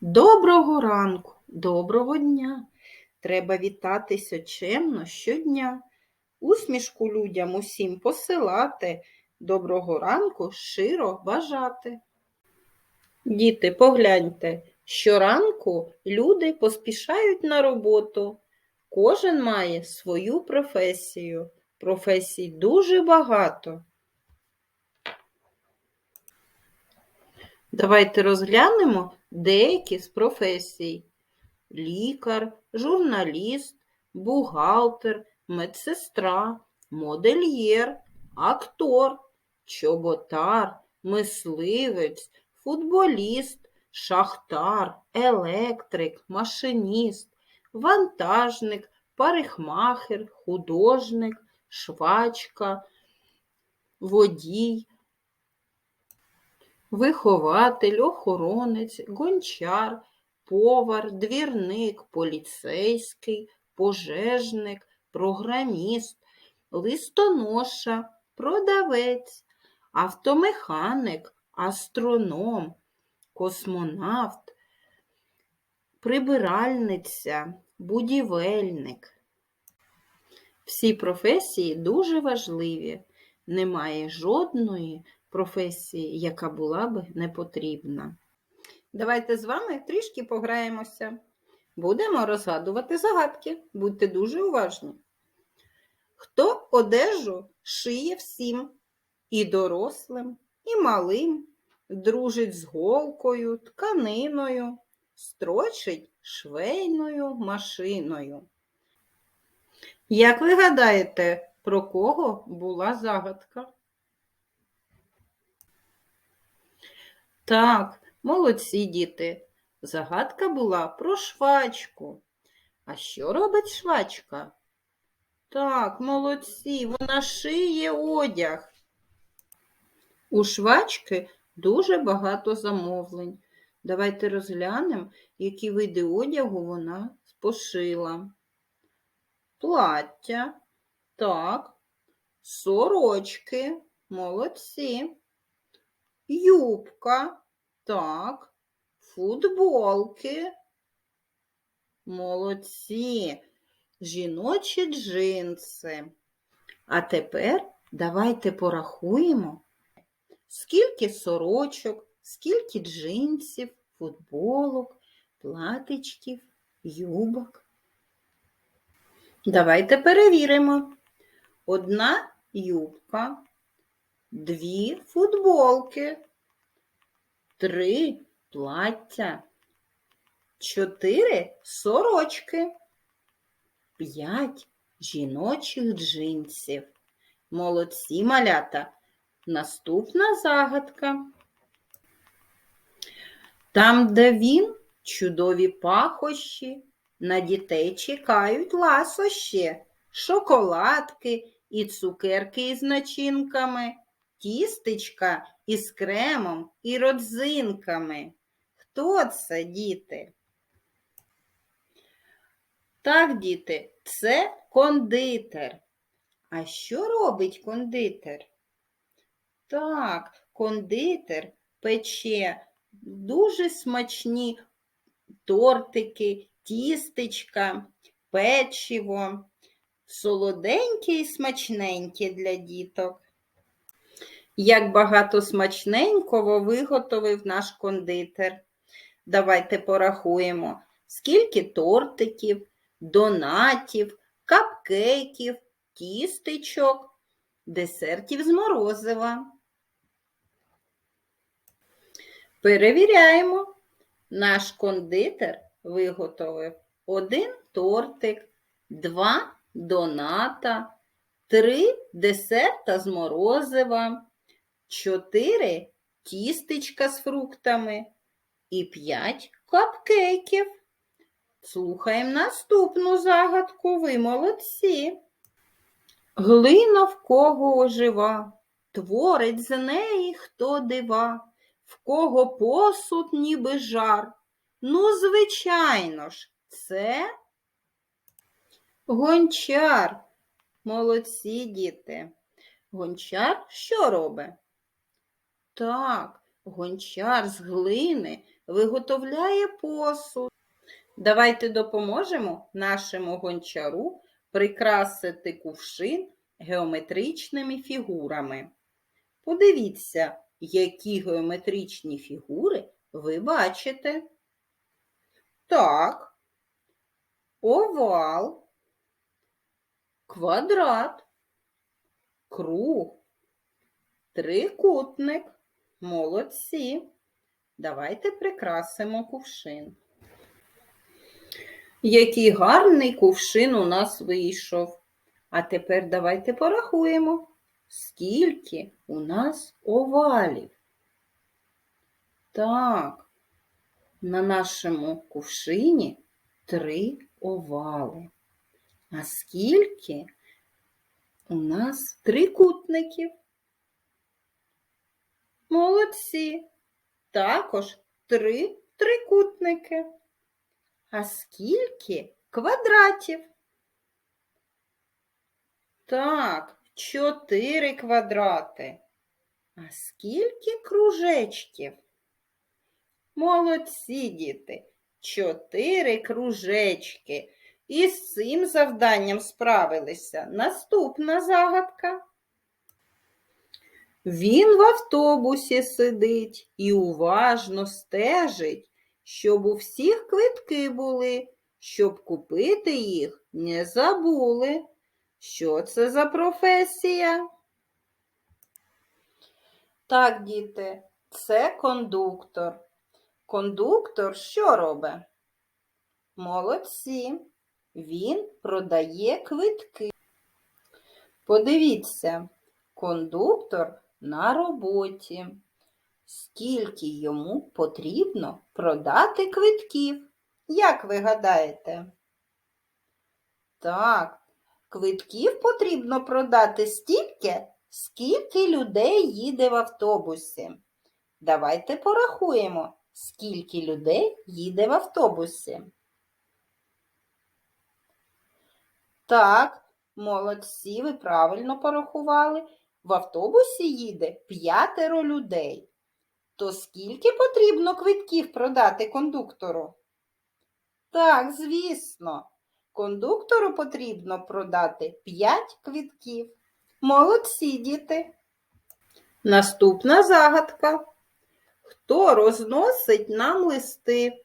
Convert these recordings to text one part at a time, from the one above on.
Доброго ранку, доброго дня. Треба вітатися чемно щодня. Усмішку людям усім посилати, доброго ранку щиро бажати. Діти, погляньте, щоранку люди поспішають на роботу. Кожен має свою професію. Професій дуже багато. Давайте розглянемо деякі з професій. Лікар, журналіст, бухгалтер, медсестра, модельєр, актор, чоботар, мисливець, футболіст, шахтар, електрик, машиніст, вантажник, парикмахер, художник, швачка, водій, вихователь, охоронець, гончар, повар, двірник, поліцейський, пожежник, програміст, листоноша, продавець, автомеханик, астроном, космонавт, прибиральниця, будівельник. Всі професії дуже важливі. Немає жодної професії, яка була би не потрібна. Давайте з вами трішки пограємося. Будемо розгадувати загадки. Будьте дуже уважні. Хто одежу шиє всім, і дорослим, і малим, дружить з голкою, тканиною, строчить швейною машиною. Як ви гадаєте, про кого була загадка? Так, молодці діти. Загадка була про швачку. А що робить швачка? Так, молодці, вона шиє одяг. У швачки дуже багато замовлень. Давайте розглянемо, які види одягу вона пошила. Плаття, так, сорочки, молодці. Юбка, так, футболки. Молодці, жіночі джинси. А тепер давайте порахуємо, скільки сорочок, скільки джинсів, футболок, платичків, юбок. Давайте перевіримо. Одна юбка, дві футболки, три плаття, чотири сорочки, п'ять жіночих джинсів. Молодці малята. Наступна загадка. Там, де він, чудові пахощі, на дітей чекають ласощі, шоколадки і цукерки із начинками, тістечка із кремом і родзинками. Хто це, діти? Так, діти, це кондитер. А що робить кондитер? Так, кондитер пече дуже смачні тортики, тістечка, печиво, солоденьке і смачненьке для діток. Як багато смачненького виготовив наш кондитер. Давайте порахуємо, скільки тортиків, донатів, капкейків, тістечок, десертів з морозива. Перевіряємо. Наш кондитер виготовив один тортик, два доната, три десерта з морозива, чотири тістечка з фруктами і п'ять капкейків. Слухаємо наступну загадку, ви молодці. Глина в кого ожива, творить з неї хто дива, в кого посуд ніби жар. Ну, звичайно ж, це гончар. Молодці діти. Гончар що робить? Так, Гончар з глини виготовляє посуд. Давайте допоможемо нашому гончару прикрасити кувшин геометричними фігурами. Подивіться, які геометричні фігури ви бачите. Так, овал, квадрат, круг, трикутник. Молодці. Давайте прикрасимо кувшин. Який гарний кувшин у нас вийшов. А тепер давайте порахуємо, скільки у нас овалів. Так, на нашому кувшині три овали. А скільки у нас трикутників? Молодці. Також три трикутники. А скільки квадратів? Так, чотири квадрати. А скільки кружечків? Молодці, діти, чотири кружечки. І з цим завданням справилися. Наступна загадка. Він в автобусі сидить і уважно стежить, щоб у всіх квитки були, щоб купити їх не забули. Що це за професія? Так, діти, це кондуктор. Кондуктор що робить? Молодці. Він продає квитки. Подивіться, кондуктор на роботі. Скільки йому потрібно продати квитків? Як ви гадаєте? Так, квитків потрібно продати стільки, скільки людей їде в автобусі. Давайте порахуємо, скільки людей їде в автобусі. Так, молодці, ви правильно порахували. В автобусі їде п'ятеро людей. То скільки потрібно квитків продати кондуктору? Так, звісно, кондуктору потрібно продати 5 квитків. Молодці діти. Наступна загадка. Хто розносить нам листи,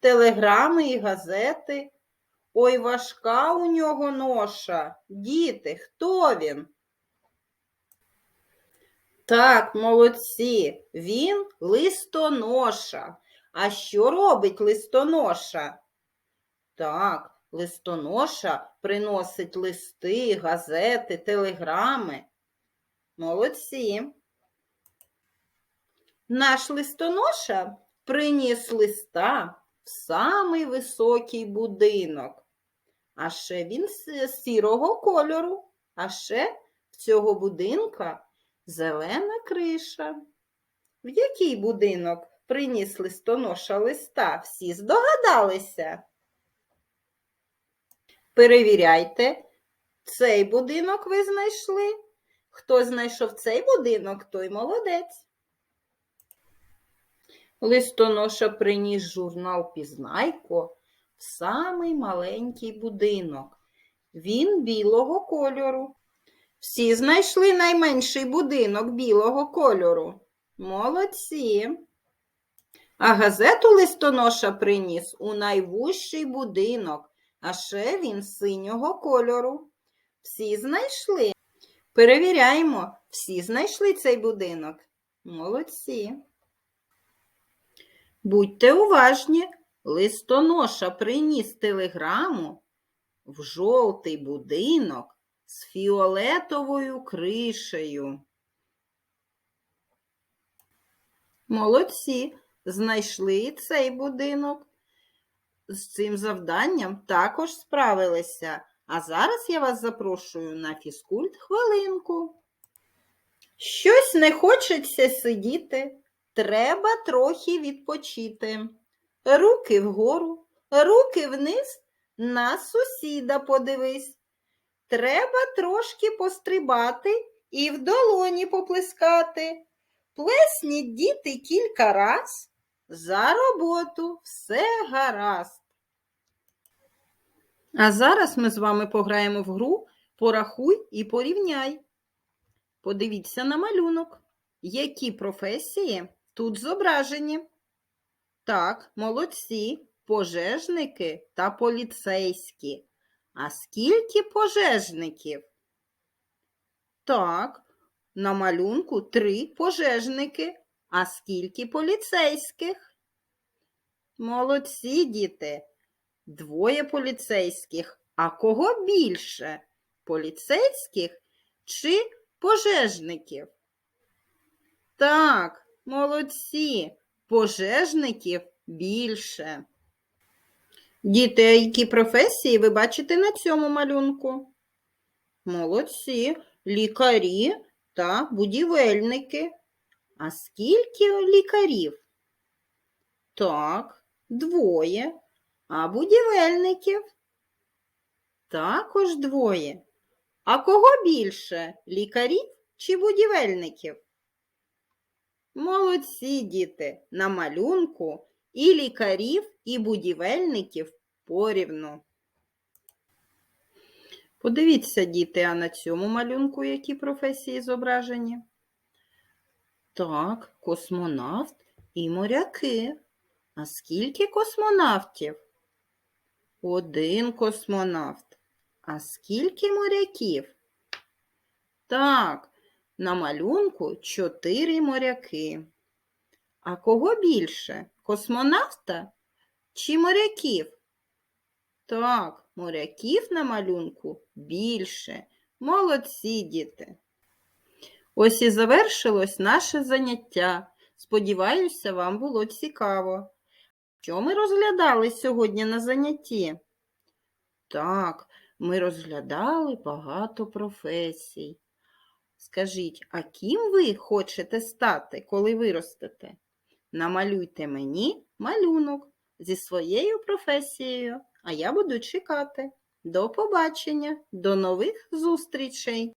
телеграми і газети? Ой, важка у нього ноша. Діти, хто він? Так, молодці, він листоноша. А що робить листоноша? Так, листоноша приносить листи, газети, телеграми. Молодці. Наш листоноша приніс листа в самий високий будинок. А ще він з сірого кольору, а ще в цього будинка зелена криша. В який будинок приніс листоноша листа? Всі здогадалися? Перевіряйте, цей будинок ви знайшли. Хто знайшов цей будинок, той молодець. Листоноша приніс журнал Пізнайко в самий маленький будинок. Він білого кольору. Всі знайшли найменший будинок білого кольору. Молодці. А газету листоноша приніс у найвужчий будинок, а ще він синього кольору. Всі знайшли. Перевіряємо, всі знайшли цей будинок. Молодці. Будьте уважні, листоноша приніс телеграму в жовтий будинок з фіолетовою кришею. Молодці, знайшли цей будинок. З цим завданням також справилися. А зараз я вас запрошую на фізкульт хвилинку. Щось не хочеться сидіти, треба трохи відпочити. Руки вгору, руки вниз, на сусіда подивись. Треба трошки пострибати і в долоні поплескати. Плесніть діти кілька раз. За роботу все гаразд. А зараз ми з вами пограємо в гру Порахуй і порівняй. Подивіться на малюнок. Які професії тут зображені? Так, молодці, пожежники та поліцейські. А скільки пожежників? Так, на малюнку три пожежники. А скільки поліцейських? Молодці, діти. Двоє поліцейських. А кого більше? Поліцейських чи пожежників? Так, молодці, пожежників більше. Діти, а які професії ви бачите на цьому малюнку? Молодці, лікарі та будівельники. А скільки лікарів? Так, двоє. А будівельників? Також двоє. А кого більше? Лікарів чи будівельників? Молодці діти, на малюнку і лікарів, і будівельників порівну. Подивіться, діти, а на цьому малюнку які професії зображені? Так, космонавт і моряки. А скільки космонавтів? Один космонавт. А скільки моряків? Так, на малюнку чотири моряки. А кого більше? Космонавта чи моряків? Так, моряків на малюнку більше. Молодці діти. Ось і завершилось наше заняття. Сподіваюся, вам було цікаво. Що ми розглядали сьогодні на занятті? Так, ми розглядали багато професій. Скажіть, а ким ви хочете стати, коли виростете? Намалюйте мені малюнок зі своєю професією, а я буду чекати. До побачення, до нових зустрічей!